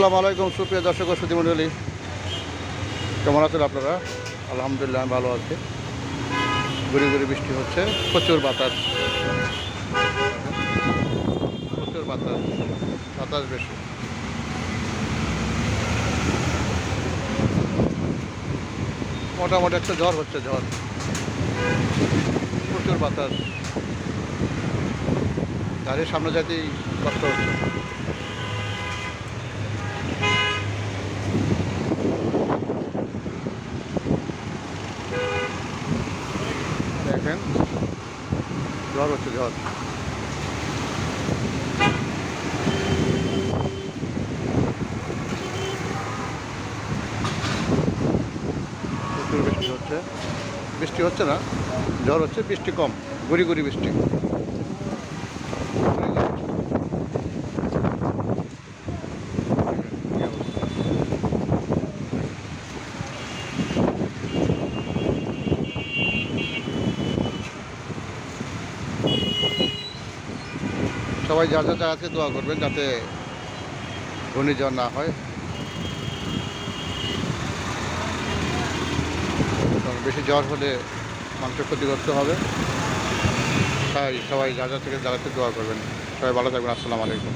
আসসালামু আলাইকুম, সুপ্রিয় দর্শক ও সুধীমণ্ডলী কেমন আছেন আপনারা? আলহামদুলিল্লাহ ভালো আছি। গুড়ি গুড়ি বৃষ্টি হচ্ছে, প্রচুর বাতাস। প্রচুর বাতাস বাতাস বেশি। মোটামুটি একটা ঝড় হচ্ছে, ঝড়। প্রচুর বাতাস। গাড়ির সামনে যেতেই কষ্ট হচ্ছে। ঝড় হচ্ছে ঝড় বৃষ্টি হচ্ছে। বৃষ্টি হচ্ছে না। ঝড় হচ্ছে, বৃষ্টি কম। গুড়ি গুড়ি বৃষ্টি। সবাই যা যা জায়গাতে দোয়া করবেন যাতে ঘূর্ণিঝড় না হয়। বেশি জ্বর হলে মানুষের ক্ষতিগ্রস্ত হবে। তাই সবাই যা যা থেকে জায়গাতে দোয়া করবেন। সবাই ভালো থাকবেন। আসসালামু আলাইকুম।